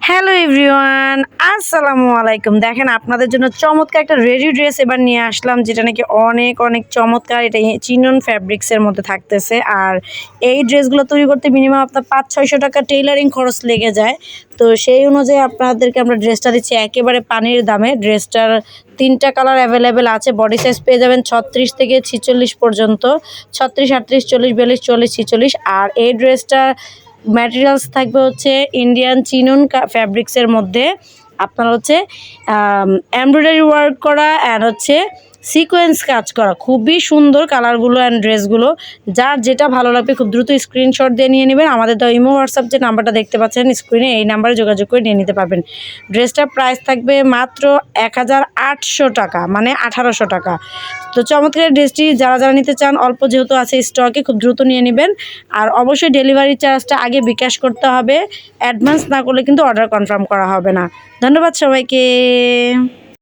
Hello everyone আসসালামু আলাইকুম দেখেন, আপনাদের জন্য চমৎকার একটা রেডি ড্রেস এবার নিয়ে আসলাম, যেটা নাকি অনেক অনেক চমৎকার। এটা চিনন ফ্যাব্রিক্সের মধ্যে থাকতেছে। আর এই ড্রেসগুলো তৈরি করতে মিনিমাম আপনার পাঁচ, ছয়শো টাকা টেইলারিং খরচ লেগে যায়। তো সেই অনুযায়ী আপনাদেরকে আমরা ড্রেসটা দিচ্ছি একেবারে পানির দামে। ড্রেসটার তিনটা কালার অ্যাভেলেবেল আছে। বডি সাইজ পেয়ে যাবেন ছত্রিশ থেকে ছিচল্লিশ পর্যন্ত। ছত্রিশ, আটত্রিশ, চল্লিশ, বিয়াল্লিশ, চল্লিশ, ছিচল্লিশ। আর এই ড্রেসটার ম্যাটেরিয়ালস থাকবে হচ্ছে ইন্ডিয়ান চিনুন ফ্যাব্রিক্সের মধ্যে। আপনার হচ্ছে এমব্রয়ডারি ওয়ার্ক করা অ্যান্ড হচ্ছে সিকোয়েন্স কাজ করা। খুবই সুন্দর কালারগুলো অ্যান্ড ড্রেসগুলো। যার যেটা ভালো লাগবে খুব দ্রুত স্ক্রিনশট দিয়ে নিয়ে নেবেন। আমাদের তো ইমো, হোয়াটসঅ্যাপ যে নাম্বারটা দেখতে পাচ্ছেন স্ক্রিনে এই নাম্বারে যোগাযোগ করে নিয়ে নিতে পারবেন। ড্রেসটার প্রাইস থাকবে মাত্র এক হাজার আটশো টাকা মানে আঠারোশো টাকা। তো চমৎকার ড্রেসটি যারা যারা নিতে চান, অল্প যেহেতু আছে স্টকে খুব দ্রুত নিয়ে নেবেন। আর অবশ্যই ডেলিভারি চার্জটা আগে বিকাশ করতে হবে। অ্যাডভান্স না করলে কিন্তু অর্ডার কনফার্ম করা হবে না। ধন্যবাদ সবাইকে।